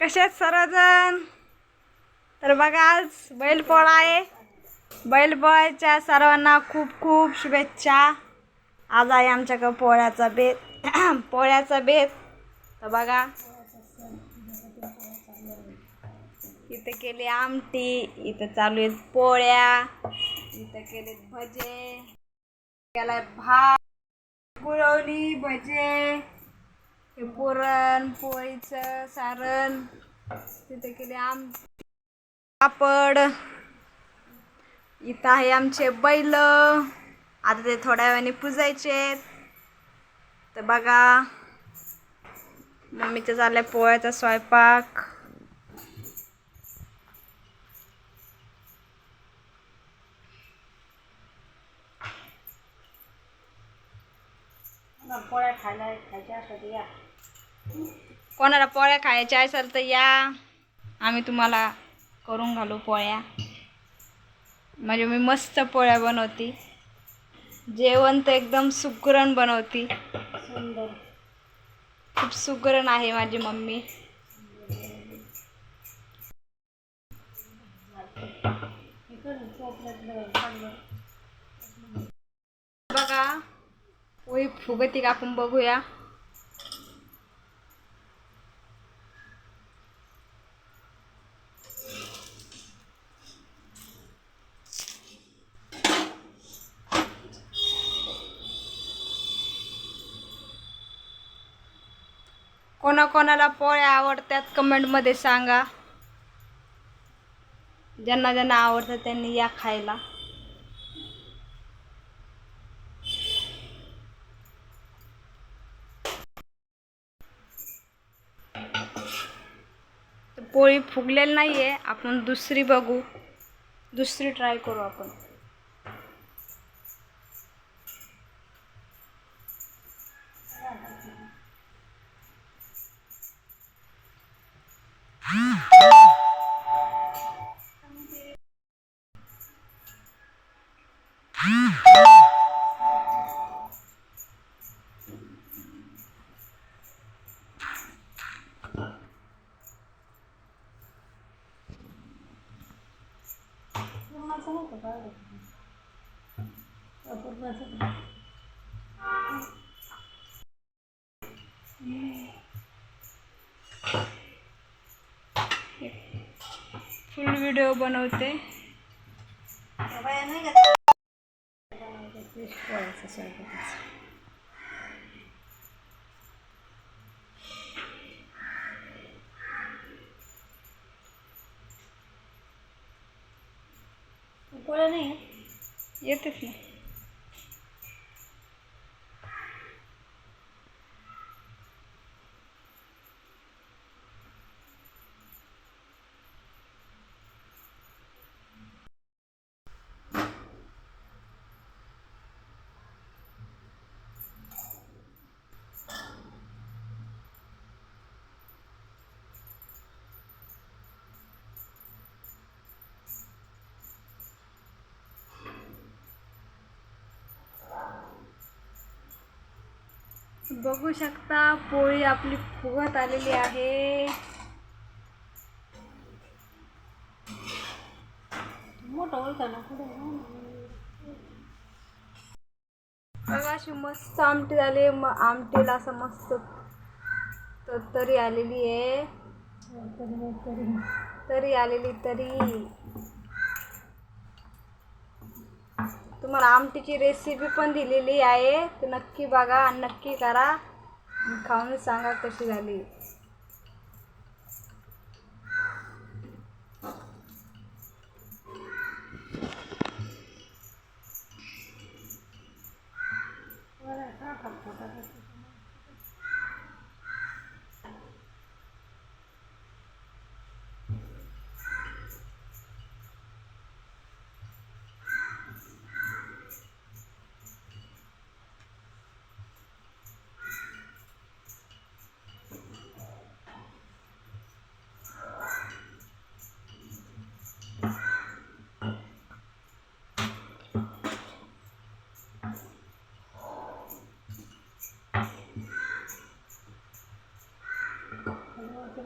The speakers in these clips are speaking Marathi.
कशात सर्वजण? तर बघा आज बैलपोळा आहे. बैलपोळ्याच्या सर्वांना खूप खूप शुभेच्छा. आज आहे आमच्याकडं पोळ्याचा बेत. पोळ्याचा बेत. तर बघा इथं केले आमटी इथं चालू आहेत पोळ्या इथं केलेत भजे. केलाय भात गुळवणी भजे. पुरण पोळीचं सारण तिथे केले आम पापड. इथं आहे आमचे बैल. आता ते थोड्या वेळाने पुजायचे तर बघा मम्मीचं चाललंय पोळ्याचा स्वयंपाक. पोळ्या खायला खायच्या असतात या. कोणाला पोळ्या खायच्या असेल तर या. आम्ही तुम्हाला करून घालू पोळ्या. म्हणजे मी मस्त पोळ्या बनवती. जेवण तर एकदम सुगरण बनवती. सुंदर. खूप सुगरण आहे माझी मम्मी. बघा. होई फुगती का आपण बघूया. कोणाकोणाला पोळ्या आवडतात कमेंटमध्ये सांगा. ज्यांना ज्यांना आवडतं त्यांनी या खायला. तर पोळी फुगलेली नाही आहे आपण दुसरी बघू. दुसरी ट्राय करू आपण. पूर्णाचं नव्हतं का अपूर्णाचं फुल व्हिडिओ बनवते बाया नाही का पोळ्याचं स्वयंपाकाचं पोळ्या नाही येतेच ना. बघू शकता पोळी आपली फुगत आलेली आहे. बघा अशी मस्त आमटी झाली. म आमटीला असं मस्त तर आलेली आहे. तरी. तरी आलेली तरी. तुम्हाला आमटीची रेसिपी पण दिलेली आहे. ते नक्की बघा आणि नक्की करा. खाऊन सांगा कशी झाली.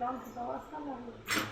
पोळ्या का खातात तिला आमचा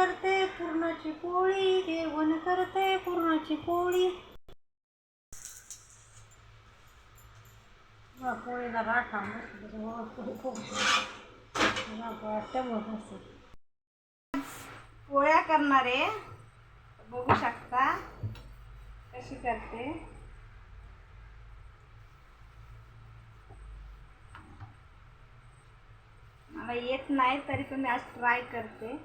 करते पूर्णाची पोळी जेवण करते पूर्णाची पोळी. पोळीला राखा खूप पोळ्या करणारे बघू शकता कशी करते. मला येत नाही तरी पण मी आज ट्राय करते.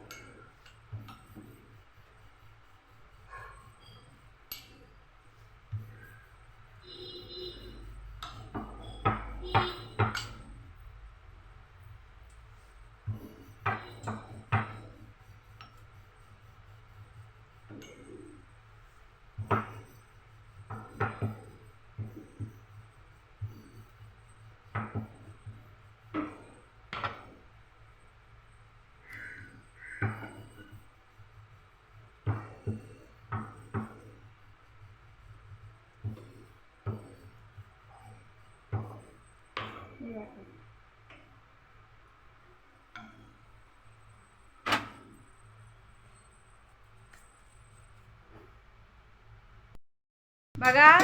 बघा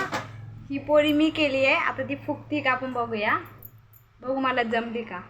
ही पोळी मी केली आहे. आता ती फुगती का आपण बघूया. बघू मला जमली का?